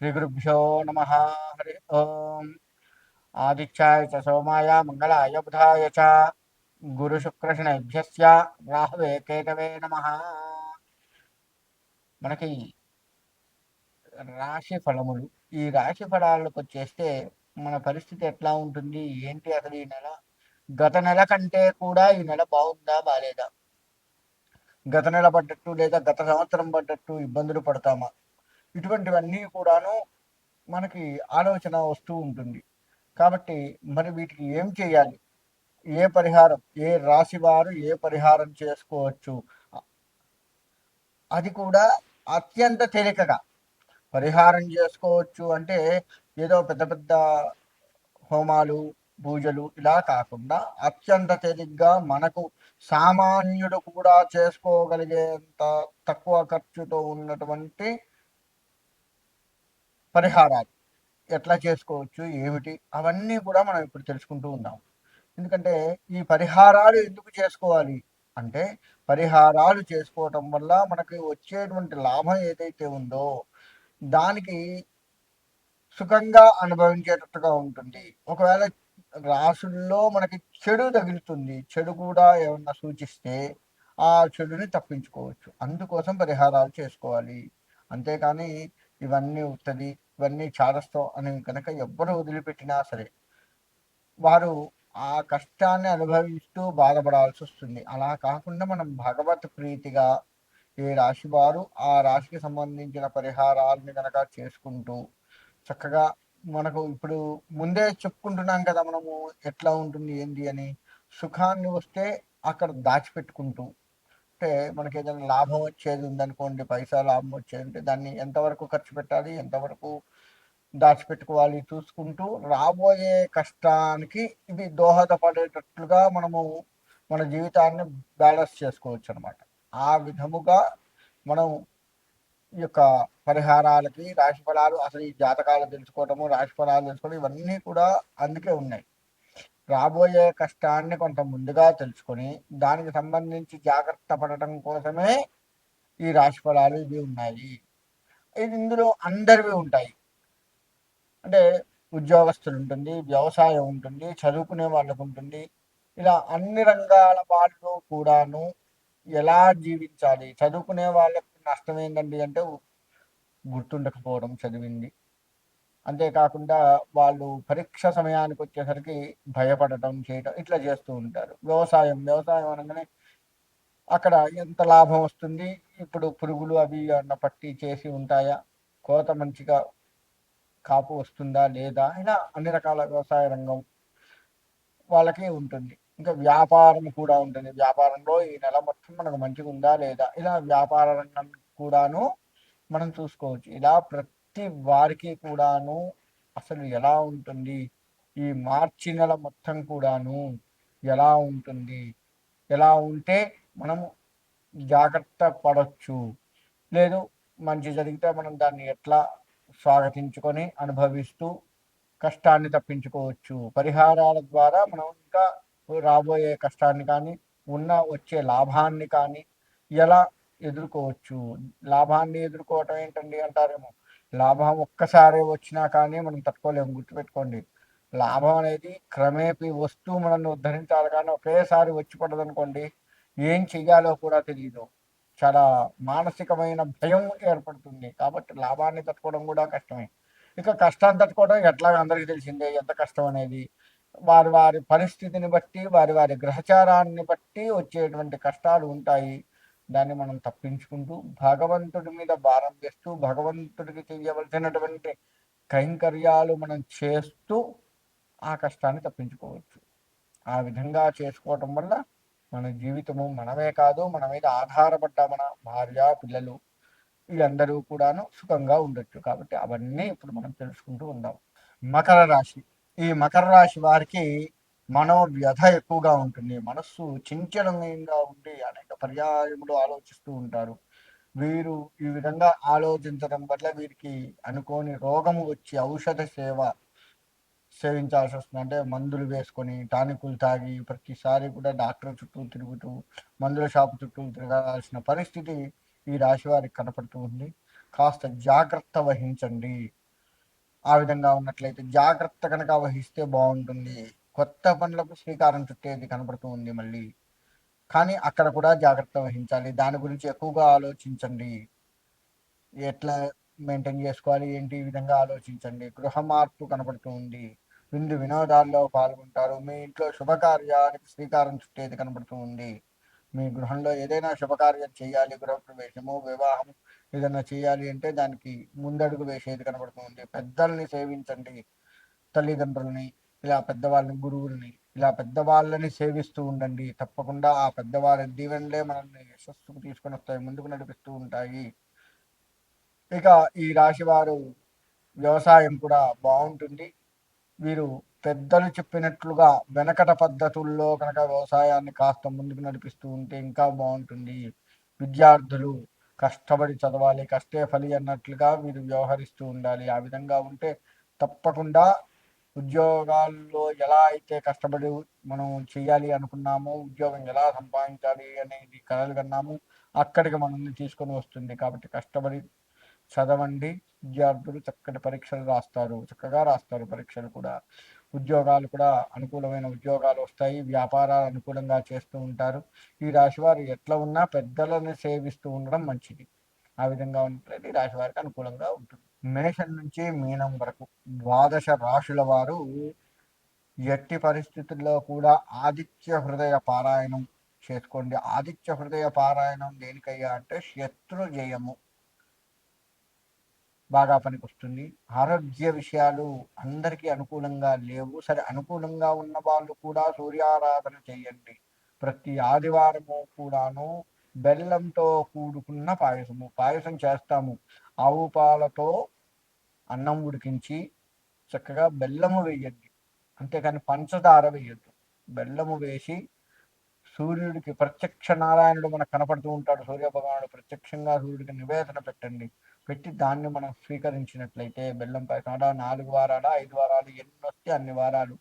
श्रीगुरुभ्यो नमः हरि ओम् आदित्याय च सोमाय मङ्गलाय बुधाय च గురుశుక్రశనభ్యస్య రాహవే కేతవే నమ మనకి రాశి ఫలములు ఈ రాశి ఫలాలకు వచ్చేస్తే మన పరిస్థితి ఎట్లా ఉంటుంది ఏంటి అసలు ఈ నెల గత నెల కంటే కూడా ఈ నెల బాగుందా బాలేదా గత నెల పడ్డట్టు లేదా గత సంవత్సరం పడ్డట్టు ఇబ్బందులు పడతామా ఇటువంటివన్నీ కూడాను మనకి ఆలోచన వస్తూ ఉంటుంది. కాబట్టి మరి వీటికి ఏం చేయాలి? ఏ పరిహారం ఏ రాశి వారు ఏ పరిహారం చేసుకోవచ్చు? అది కూడా అత్యంత తేలికగా. పరిహారం చేసుకోవచ్చు అంటే ఏదో పెద్ద పెద్ద హోమాలు పూజలు ఇలా కాకుండా అత్యంత తేలిగ్గా మనకు సామాన్యుడు కూడా చేసుకోగలిగేంత తక్కువ ఖర్చుతో ఉన్నటువంటి పరిహారాలు. ఎట్లా చేసుకోవచ్చు ఏమిటి అవన్నీ కూడా మనం ఇప్పుడు తెలుసుకుంటూ ఉన్నాం. ఎందుకంటే ఈ పరిహారాలు ఎందుకు చేసుకోవాలి అంటే పరిహారాలు చేసుకోవటం వల్ల మనకి వచ్చేటువంటి లాభం ఏదైతే ఉందో దానికి సుఖంగా అనుభవించేటట్టుగా ఉంటుంది. ఒకవేళ రాసుల్లో మనకి చెడు తగులుతుంది చెడు కూడా ఏమన్నా సూచిస్తే ఆ చెడుని తప్పించుకోవచ్చు. అందుకోసం పరిహారాలు చేసుకోవాలి. అంతేకాని ఇవన్నీ ఉత్తది ఇవన్నీ చారస్తో అని కనుక ఎవ్వరు వదిలిపెట్టినా సరే వారు ఆ కష్టాన్ని అనుభవిస్తూ బాధపడాల్సి వస్తుంది. అలా కాకుండా మనం భగవత్ ప్రీతిగా ఏ రాశి వారు ఆ రాశికి సంబంధించిన పరిహారాలని కనుక చేసుకుంటూ చక్కగా మనకు ఇప్పుడు ముందే చెప్పుకుంటున్నాం కదా మనము ఎట్లా ఉంటుంది ఏంటి అని సుఖాన్ని వస్తే అక్కడ దాచిపెట్టుకుంటూ అంటే మనకి ఏదైనా లాభం వచ్చేది ఉందనుకోండి పైసా లాభం వచ్చేది ఉంటే దాన్ని ఎంతవరకు ఖర్చు పెట్టాలి ఎంతవరకు దాచిపెట్టుకోవాలి చూసుకుంటూ రాబోయే కష్టానికి ఇది దోహదపడేటట్లుగా మనము మన జీవితాన్ని బ్యాలెన్స్ చేసుకోవచ్చు అనమాట ఆ విధముగా మనం ఈ యొక్క పరిహారాలకి రాశి ఫలాలు అసలు ఈ జాతకాలు తెలుసుకోవటము రాశి ఫలాలు తెలుసుకోవడం ఇవన్నీ కూడా అందుకే ఉన్నాయి. రాబోయే కష్టాన్ని కొంత ముందుగా తెలుసుకొని దానికి సంబంధించి జాగ్రత్త పడటం కోసమే ఈ రాశి ఫలాలు ఇవి ఉన్నాయి. ఇది ఇందులో అందరివి ఉంటాయి. అంటే ఉద్యోగస్తులు ఉంటుంది వ్యవసాయం ఉంటుంది చదువుకునే వాళ్ళకు ఉంటుంది. ఇలా అన్ని రంగాల వాళ్ళు కూడాను ఎలా జీవించాలి? చదువుకునే వాళ్ళకి నష్టం ఏంటండి అంటే గుర్తుండకపోవడం చదివింది. అంతేకాకుండా వాళ్ళు పరీక్ష సమయానికి వచ్చేసరికి భయపడటం చేయటం ఇట్లా చేస్తూ ఉంటారు. వ్యవసాయం వ్యవసాయం అనగానే అక్కడ ఎంత లాభం వస్తుంది? ఇప్పుడు పురుగులు అవి అన్న పట్టి చేసి ఉంటాయా? కోత మంచిగా కాపు వస్తుందా? లేదా? ఇలా అన్ని రకాల వ్యవసాయ రంగం వాళ్ళకి ఉంటుంది. ఇంకా వ్యాపారం కూడా ఉంటుంది. వ్యాపారంలో ఈ నెల మొత్తం మనకు మంచిగా ఉందా లేదా? ఇలా వ్యాపార రంగం కూడాను మనం చూసుకోవచ్చు. ఇలా ప్రతి ప్రతి వారికి కూడాను అసలు ఎలా ఉంటుంది? ఈ మార్చి నెల మొత్తం కూడాను ఎలా ఉంటుంది? ఎలా ఉంటే మనము జాగ్రత్త పడవచ్చు లేదు మంచి జరిగితే మనం దాన్ని ఎట్లా స్వాగతించుకొని అనుభవిస్తూ కష్టాన్ని తప్పించుకోవచ్చు? పరిహారాల ద్వారా మనం ఇంకా రాబోయే కష్టాన్ని కానీ ఉన్న వచ్చే లాభాన్ని కానీ ఎలా ఎదుర్కోవచ్చు? లాభాన్ని ఎదుర్కోవటం ఏంటండి అంటారేమో? లాభం ఒక్కసారి వచ్చినా కానీ మనం తట్టుకోలేము గుర్తుపెట్టుకోండి. లాభం అనేది క్రమేపీ వస్తూ మనల్ని ఉద్ధరించాలి కానీ ఒకేసారి వచ్చి పడదనుకోండి ఏం చెయ్యాలో కూడా తెలియదు చాలా మానసికమైన భయం ఏర్పడుతుంది. కాబట్టి లాభాన్ని తట్టుకోవడం కూడా కష్టమే. ఇక కష్టాన్ని తట్టుకోవడం ఎట్లా అందరికీ తెలిసిందే. ఎంత కష్టం అనేది? వారి వారి పరిస్థితిని బట్టి వారి వారి గ్రహచారాన్ని బట్టి వచ్చేటువంటి కష్టాలు ఉంటాయి. దాన్ని మనం తప్పించుకుంటూ భగవంతుడి మీద భారం చేస్తూ భగవంతుడికి చేయవలసినటువంటి కైంకర్యాలు మనం చేస్తూ ఆ కష్టాన్ని తప్పించుకోవచ్చు. ఆ విధంగా చేసుకోవటం వల్ల మన జీవితము మనమే కాదు మన మీద ఆధారపడ్డ మన భార్య పిల్లలు వీళ్ళందరూ కూడాను సుఖంగా ఉండొచ్చు. కాబట్టి అవన్నీ ఇప్పుడు మనం తెలుసుకుంటూ ఉందాం. మకర రాశి. ఈ మకర రాశి వారికి మనోవ్యధ ఎక్కువగా ఉంటుంది. మనస్సు చించనంగా ఉండి అనేక పర్యాయములు ఆలోచిస్తూ ఉంటారు. వీరు ఈ విధంగా ఆలోచించడం వల్ల వీరికి అనుకోని రోగము వచ్చి ఔషధ సేవ సేవించాల్సి వస్తుంది. అంటే మందులు వేసుకొని టానికులు తాగి ప్రతిసారి కూడా డాక్టర్ చుట్టూ తిరుగుతూ మందుల షాపు చుట్టూ తిరగాల్సిన పరిస్థితి ఈ రాశి వారికి కనపడుతూ ఉంది. కాస్త జాగ్రత్త వహించండి. ఆ విధంగా ఉన్నట్లయితే జాగ్రత్త కనుక వహిస్తే బాగుంటుంది. కొత్త పనులకు శ్రీకారం చుట్టేది కనపడుతూ ఉంది మళ్ళీ. కానీ అక్కడ కూడా జాగ్రత్త వహించాలి. దాని గురించి ఎక్కువగా ఆలోచించండి. ఎట్లా మెయింటైన్ చేసుకోవాలి? ఏంటి? ఈ విధంగా ఆలోచించండి. గృహ మార్పు కనపడుతూ ఉంది. విందు వినోదాల్లో పాల్గొంటారు. మీ ఇంట్లో శుభకార్యానికి శ్రీకారం చుట్టేది కనబడుతూ ఉంది. మీ గృహంలో ఏదైనా శుభకార్యం చేయాలి. గృహప్రవేశము వివాహం ఏదైనా చేయాలి అంటే దానికి ముందడుగు వేసేది కనబడుతుంది పెద్దల్ని సేవించండి. తల్లిదండ్రుల్ని ఇలా పెద్దవాళ్ళని గురువుల్ని ఇలా పెద్దవాళ్ళని సేవిస్తూ ఉండండి. తప్పకుండా ఆ పెద్దవారి దీవెనలే మనల్ని యశస్సుకు తీసుకొని వస్తాయి ముందుకు నడిపిస్తూ ఉంటాయి. ఇక ఈ రాశి వారు వ్యవసాయం కూడా బాగుంటుంది. వీరు పెద్దలు చెప్పినట్లుగా వెనకట పద్ధతుల్లో కనుక వ్యవసాయాన్ని కాస్త ముందుకు నడిపిస్తూ ఉంటే ఇంకా బాగుంటుంది. విద్యార్థులు కష్టపడి చదవాలి కష్టే ఫలి అన్నట్లుగా వీరు వ్యవహరిస్తూ ఉండాలి. ఆ విధంగా ఉంటే తప్పకుండా ఉద్యోగాల్లో ఎలా అయితే కష్టపడి మనం చేయాలి అనుకున్నామో ఉద్యోగం ఎలా సంపాదించాలి అనేది కలలు కన్నాము అక్కడికి మనల్ని తీసుకొని వస్తుంది. కాబట్టి కష్టపడి చదవండి. విద్యార్థులు చక్కటి పరీక్షలు రాస్తారు. చక్కగా రాస్తారు పరీక్షలు కూడా. ఉద్యోగాలు కూడా అనుకూలమైన ఉద్యోగాలు వస్తాయి. వ్యాపారాలు అనుకూలంగా చేస్తూ ఉంటారు. ఈ రాశివారు ఎట్లా ఉన్నా పెద్దలను సేవిస్తూ ఉండడం మంచిది. ఆ విధంగా ఉన్నట్లయితే ఈ రాశి వారికి అనుకూలంగా ఉంటుంది. మేషం నుంచి మీనం వరకు ద్వాదశ రాశుల వారు ఎట్టి పరిస్థితుల్లో కూడా ఆదిత్య హృదయ పారాయణం చేసుకోండి. ఆదిత్య హృదయ పారాయణం దేనికయ్యా అంటే శత్రు జయము. బాగా పనికొస్తుంది. ఆరోగ్య విషయాలు అందరికీ అనుకూలంగా లేవు. సరే అనుకూలంగా ఉన్న వాళ్ళు కూడా సూర్యారాధన చేయండి. ప్రతి ఆదివారము కూడాను బెల్లంతో కూడుకున్న పాయసము. పాయసం చేస్తాము. ఆవు పాలతో అన్నం ఉడికించి చక్కగా బెల్లము వేయండి అంతేకాని పంచదార వేయద్దు. బెల్లము వేసి సూర్యుడికి ప్రత్యక్ష నారాయణుడు మనకు కనపడుతూ ఉంటాడు. సూర్య భగవానుడు ప్రత్యక్షంగా సూర్యుడికి నివేదన పెట్టండి. పెట్టి దాన్ని మనం స్వీకరించినట్లయితే బెల్లం పాయసం నాలుగు వారాల ఐదు వారాలు ఎన్ని వస్తే అన్ని వారాలు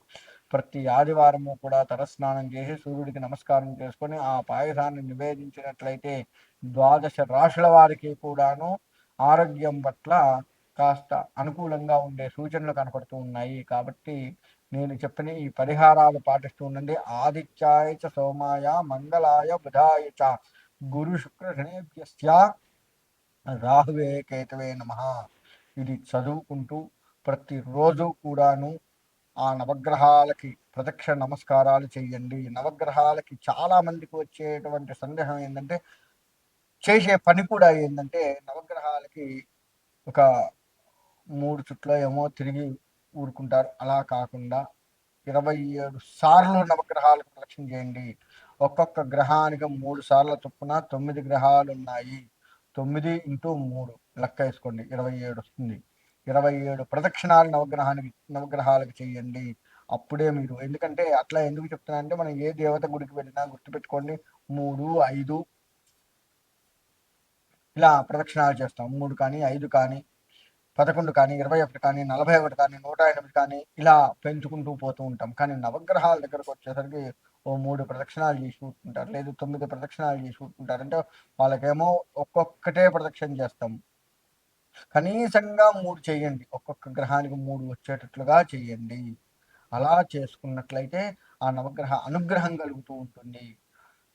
ప్రతి ఆదివారము కూడా తలస్నానం చేసి సూర్యుడికి నమస్కారం చేసుకొని ఆ పాయసాన్ని నివేదించినట్లయితే ద్వాదశ రాశుల వారికి కూడాను ఆరోగ్యం పట్ల కాస్త అనుకూలంగా ఉండే సూచనలు కనపడుతూ ఉన్నాయి. కాబట్టి నేను చెప్పిన ఈ పరిహారాలు పాటిస్తూ ఉండండి. ఆదిత్యాయ చ సోమాయ మంగళాయ బుధాయ చ. గురు శుక్ర శనేభ్యస్య రాహువే కేతవే నమ. ఇది చదువుకుంటూ ప్రతిరోజు కూడాను ఆ నవగ్రహాలకి ప్రదక్షిణ నమస్కారాలు చేయండి. నవగ్రహాలకి చాలా మందికి వచ్చేటువంటి సందేహం ఏంటంటే చేసే పని కూడా ఏంటంటే నవగ్రహాలకి ఒక మూడు చుట్ల ఏమో తిరిగి ఊరుకుంటారు. అలా కాకుండా ఇరవై ఏడు సార్లు నవగ్రహాలకు ప్రదక్షిణ చేయండి. ఒక్కొక్క గ్రహానికి మూడు సార్ల చొప్పున తొమ్మిది గ్రహాలు ఉన్నాయి. తొమ్మిది ఇంటూ మూడు లెక్క వేసుకోండి. ఇరవై ఏడు వస్తుంది. ఇరవై ఏడు ప్రదక్షిణాలు నవగ్రహానికి నవగ్రహాలకు చేయండి. అప్పుడే మీరు ఎందుకంటే అట్లా ఎందుకు చెప్తున్నా అంటే మనం ఏ దేవత గుడికి వెళ్ళినా గుర్తుపెట్టుకోండి. మూడు ఐదు ఇలా ప్రదక్షిణాలు చేస్తాం. మూడు కానీ ఐదు కానీ పదకొండు కానీ ఇరవై ఒకటి కానీ నలభై ఒకటి కానీ నూట ఎనిమిది కానీ ఇలా పెంచుకుంటూ పోతూ ఉంటాం. కానీ నవగ్రహాల దగ్గరకు వచ్చేసరికి ఓ మూడు ప్రదక్షిణాలు చేసి కూర్చుంటారు లేదు తొమ్మిది ప్రదక్షిణాలు చేసి కూర్చుంటారు అంటే వాళ్ళకేమో ఒక్కొక్కటే ప్రదక్షిణ చేస్తాం. కనీసంగా మూడు చేయండి. ఒక్కొక్క గ్రహానికి మూడు వచ్చేటట్లుగా చేయండి. అలా చేసుకున్నట్లయితే ఆ నవగ్రహ అనుగ్రహం కలుగుతూ ఉంటుంది.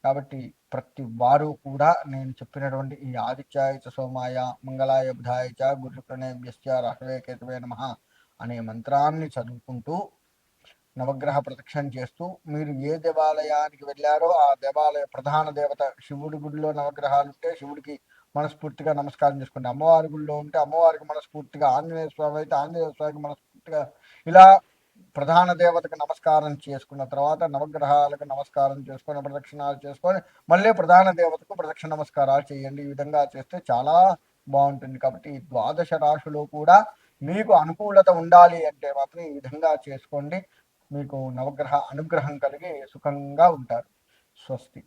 కాబట్టి ప్రతి వారు కూడా నేను చెప్పినటువంటి ఈ ఆదిత్యాయ సోమాయ మంగళాయ బుధాయ చ గురు ప్రణేభ్యస్య రాహవే కేతవే నమ అనే మంత్రాన్ని చదువుకుంటూ నవగ్రహ ప్రదక్షిణ చేస్తూ మీరు ఏ దేవాలయానికి వెళ్ళారో ఆ దేవాలయ ప్రధాన దేవత శివుడి గుడిలో నవగ్రహాలు ఉంటే శివుడికి మనస్ఫూర్తిగా నమస్కారం చేసుకోండి అమ్మవారి గుడిలో ఉంటే అమ్మవారికి మనస్ఫూర్తిగా ఆంజనేయ స్వామి అయితే ఆంజనేయ స్వామికి మనస్ఫూర్తిగా ఇలా ప్రధాన దేవతకు నమస్కారం చేసుకున్న తర్వాత నవగ్రహాలకు నమస్కారం చేసుకొని ప్రదక్షిణాలు చేసుకొని మళ్ళీ ప్రధాన దేవతకు ప్రదక్షిణ నమస్కారాలు చేయండి. ఈ విధంగా చేస్తే చాలా బాగుంటుంది. కాబట్టి ఈ ద్వాదశ రాశులు కూడా మీకు అనుకూలత ఉండాలి అంటే మాత్రం ఈ విధంగా చేసుకోండి. మీకు నవగ్రహ అనుగ్రహం కలిగి సుఖంగా ఉంటారు. స్వస్తి.